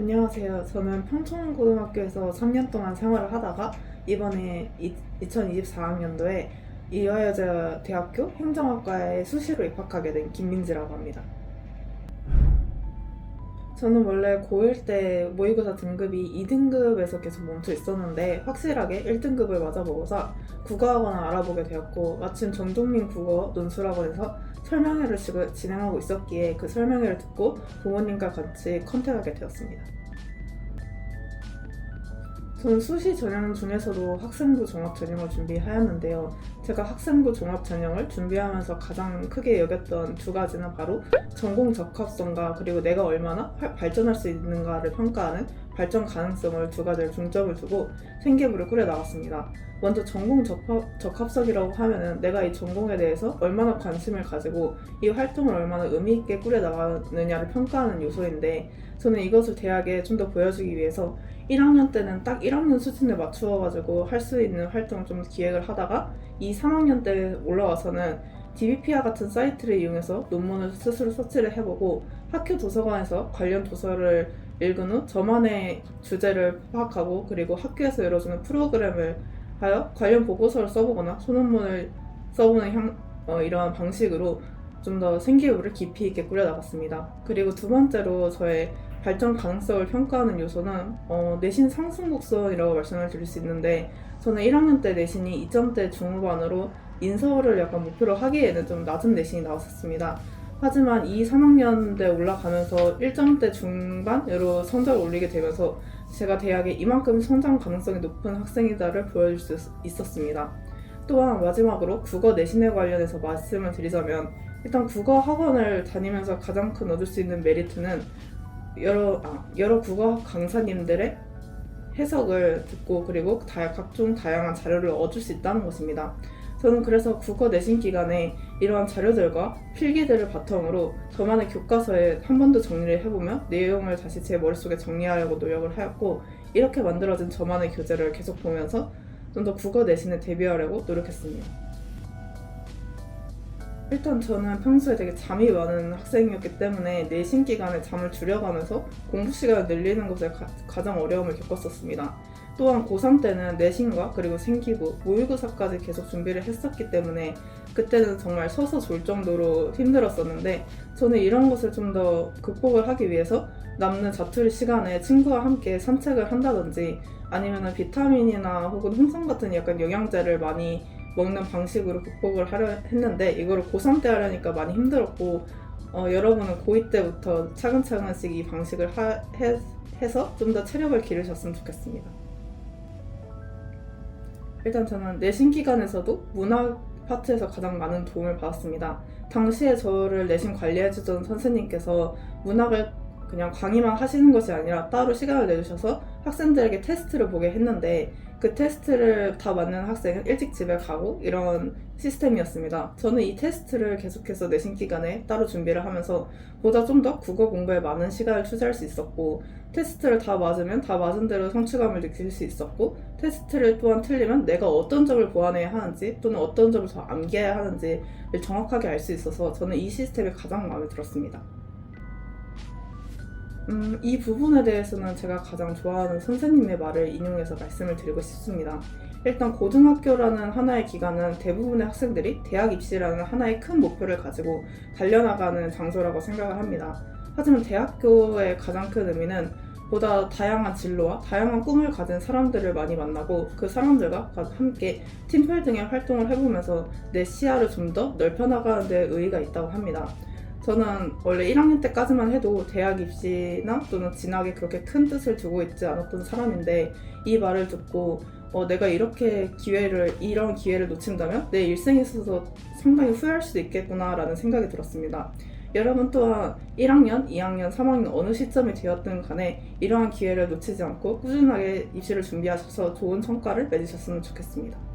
안녕하세요. 저는 평촌고등학교에서 3년 동안 생활을 하다가 이번에 2024학년도에 이화여자 대학교 행정학과에 수시로 입학하게 된 김민지라고 합니다. 저는 원래 고1 때 모의고사 등급이 2등급에서 계속 멈춰 있었는데 확실하게 1등급을 맞아보고서 국어학원을 알아보게 되었고 마침 전동민 국어 논술학원에서 설명회를 진행하고 있었기에 그 설명회를 듣고 부모님과 같이 컨택하게 되었습니다. 저는 수시 전형 중에서도 학생부 종합 전형을 준비하였는데요. 제가 학생부 종합 전형을 준비하면서 가장 크게 여겼던 두 가지는 바로 전공 적합성과 그리고 내가 얼마나 발- 발전할 수 있는가를 평가하는 발전 가능성을 두 가지를 중점을 두고 생계부를 꾸려 나갔습니다. 먼저 전공 적합, 적합 성이라고 하면은 내가 이 전공에 대해서 얼마나 관심을 가지고 이 활동을 얼마나 의미 있게 꾸려 나가느냐를 평가하는 요소인데 저는 이것을 대학에 좀 더 보여주기 위해서 1학년 때는 딱 1학년 수준에 맞추어 가지고 할 수 있는 활동을 좀 기획을 하다가 이 3학년 때 올라와서는 DBP와 같은 사이트를 이용해서 논문을 스스로 서치를 해보고 학교 도서관에서 관련 도서를 읽은 후 저만의 주제를 파악하고 그리고 학교에서 열어주는 프로그램을 하여 관련 보고서를 써보거나 소논문을 써보는 향, 어, 이러한 방식으로 좀 더 생기부를 깊이 있게 꾸려나갔습니다. 그리고 두 번째로 저의 발전 가능성을 평가하는 요소는 어, 내신 상승 곡선이라고 말씀을 드릴 수 있는데 저는 1학년 때 내신이 2점대 중후반으로 인서울을 약간 목표로 하기에는 좀 낮은 내신이 나왔었습니다. 하지만 이 3학년 때 올라가면서 1점대 중반으로 성적을 올리게 되면서 제가 대학에 이만큼 성장 가능성이 높은 학생이다를 보여줄 수 있었습니다. 또한 마지막으로 국어 내신에 관련해서 말씀을 드리자면 일단 국어 학원을 다니면서 가장 큰 얻을 수 있는 메리트는 여러 아, 여러 국어 강사님들의 해석을 듣고 그리고 다, 각종 다양한 자료를 얻을 수 있다는 것입니다. 저는 그래서 국어 내신 기간에 이러한 자료들과 필기들을 바탕으로 저만의 교과서에 한 번 더 정리를 해보며 내용을 다시 제 머릿속에 정리하려고 노력을 하였고 이렇게 만들어진 저만의 교재를 계속 보면서 좀 더 국어 내신에 대비하려고 노력했습니다. 일단 저는 평소에 되게 잠이 많은 학생이었기 때문에 내신 기간에 잠을 줄여가면서 공부 시간을 늘리는 것에 가, 가장 어려움을 겪었었습니다. 또한 고3 때는 내신과 그리고 생기부, 모의고사까지 계속 준비를 했었기 때문에 그때는 정말 서서 졸 정도로 힘들었었는데 저는 이런 것을 좀 더 극복을 하기 위해서 남는 자투리 시간에 친구와 함께 산책을 한다든지 아니면 비타민이나 혹은 홍삼 같은 약간 영양제를 많이 먹는 방식으로 극복을 하려 했는데 이거를 고3 때 하려니까 많이 힘들었고 어, 여러분은 고2 때부터 차근차근씩 이 방식을 하, 해, 해서 좀 더 체력을 기르셨으면 좋겠습니다. 일단 저는 내신 기간에서도 문학 파트에서 가장 많은 도움을 받았습니다. 당시에 저를 내신 관리해주던 선생님께서 문학을 그냥 강의만 하시는 것이 아니라 따로 시간을 내주셔서 학생들에게 테스트를 보게 했는데 그 테스트를 다 맞는 학생은 일찍 집에 가고 이런 시스템이었습니다. 저는 이 테스트를 계속해서 내신 기간에 따로 준비를 하면서 보다 좀 더 국어 공부에 많은 시간을 투자할 수 있었고 테스트를 다 맞으면 다 맞은 대로 성취감을 느낄 수 있었고 테스트를 또한 틀리면 내가 어떤 점을 보완해야 하는지 또는 어떤 점을 더 암기해야 하는지를 정확하게 알 수 있어서 저는 이 시스템이 가장 마음에 들었습니다. 음, 이 부분에 대해서는 제가 가장 좋아하는 선생님의 말을 인용해서 말씀을 드리고 싶습니다. 일단 고등학교라는 하나의 기간은 대부분의 학생들이 대학 입시라는 하나의 큰 목표를 가지고 달려나가는 장소라고 생각을 합니다. 하지만 대학교의 가장 큰 의미는 보다 다양한 진로와 다양한 꿈을 가진 사람들을 많이 만나고 그 사람들과 함께 팀플 등의 활동을 해보면서 내 시야를 좀 더 넓혀나가는 데 의의가 있다고 합니다. 저는 원래 1학년 때까지만 해도 대학 입시나 또는 진학에 그렇게 큰 뜻을 두고 있지 않았던 사람인데 이 말을 듣고 어, 내가 이렇게 기회를 이런 기회를 놓친다면 내 일생에 있어서 상당히 후회할 수도 있겠구나라는 생각이 들었습니다. 여러분 또한 1학년, 2학년, 3학년 어느 시점이 되었든 간에 이러한 기회를 놓치지 않고 꾸준하게 입시를 준비하셔서 좋은 성과를 맺으셨으면 좋겠습니다.